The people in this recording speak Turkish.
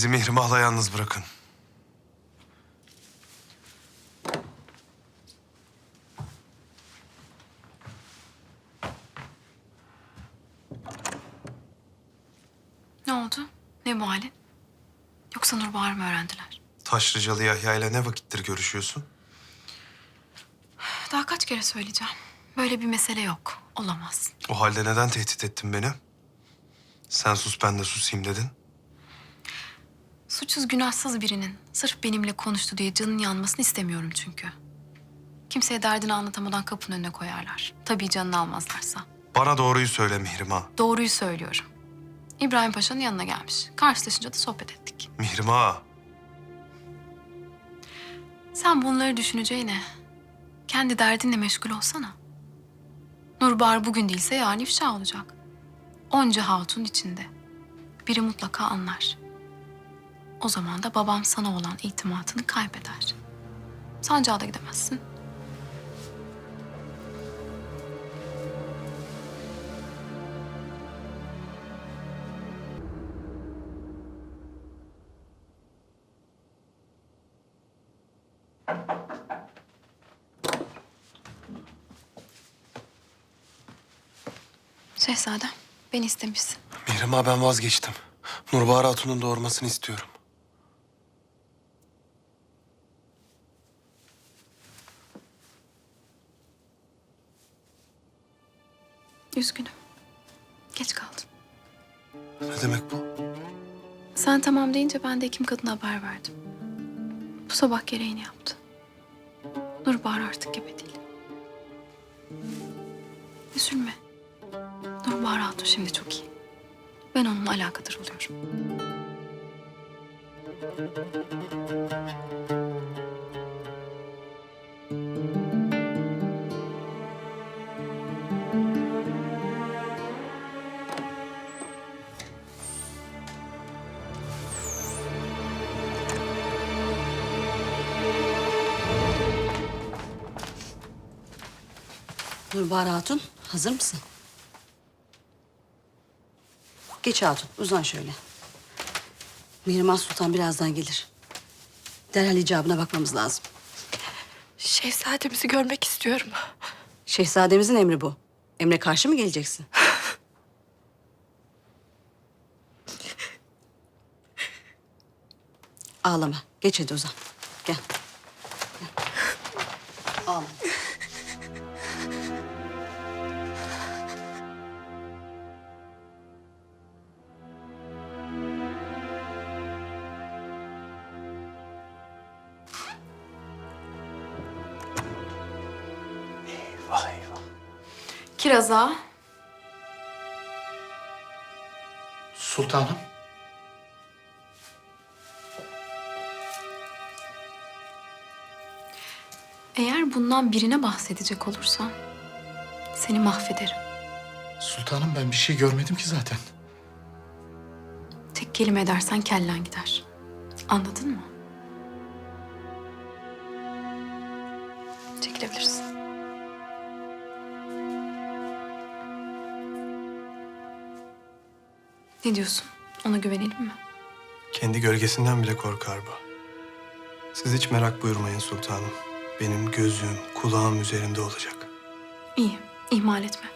Bizi Mihrimah'la yalnız bırakın. Ne oldu? Ne bu halin? Yoksa Nurbahar mı öğrendiler? Taşlıcalı Yahya ile ne vakittir görüşüyorsun? Daha kaç kere söyleyeceğim. Böyle bir mesele yok. Olamaz. O halde neden tehdit ettin beni? Sen sus ben de susayım dedin. Suçsuz günahsız birinin sırf benimle konuştu diye canın yanmasını istemiyorum çünkü. Kimseye derdini anlatamadan kapının önüne koyarlar. Tabii canını almazlarsa. Bana doğruyu söyle Mihrimah. Doğruyu söylüyorum. İbrahim Paşa'nın yanına gelmiş. Karşılaşınca da sohbet ettik. Mihrimah. Sen bunları düşüneceğine kendi derdinle meşgul olsana. Nurbahar bugün değilse yarın ifşa olacak. Onca hatun içinde. Biri mutlaka anlar. O zaman da babam sana olan itimatını kaybeder. Sancağa da gidemezsin. Şehzadem, beni istemişsin. Mihrimah ben vazgeçtim. Nurbahar Hatun'un doğurmasını istiyorum. Üzgünüm. Geç kaldın. Ne demek bu? Sen tamam deyince ben de hekim kadına haber verdim. Bu sabah gereğini yaptı. Nurbahar artık gebe değil. Üzülme. Nurbahar Hatun şimdi çok iyi. Ben onunla alakadar oluyorum. Nurbahar Hatun, hazır mısın? Geç Hatun, uzan şöyle. Mihrimah Sultan birazdan gelir. Derhal icabına bakmamız lazım. Şehzademizi görmek istiyorum. Şehzademizin emri bu. Emre karşı mı geleceksin? Ağlama. Geç hadi uzan. Gel. Gel. Ağlama. Kiraza, Sultanım. eğer bundan birine bahsedecek olursan seni mahvederim. Sultanım ben bir şey görmedim ki zaten. Tek kelime edersen kellen gider. Anladın mı? Çekilebilirsin. Ne diyorsun? Ona güvenelim mi? Kendi gölgesinden bile korkar bu. Siz hiç merak buyurmayın sultanım. Benim gözüm, kulağım üzerinde olacak. İyi, ihmal etme.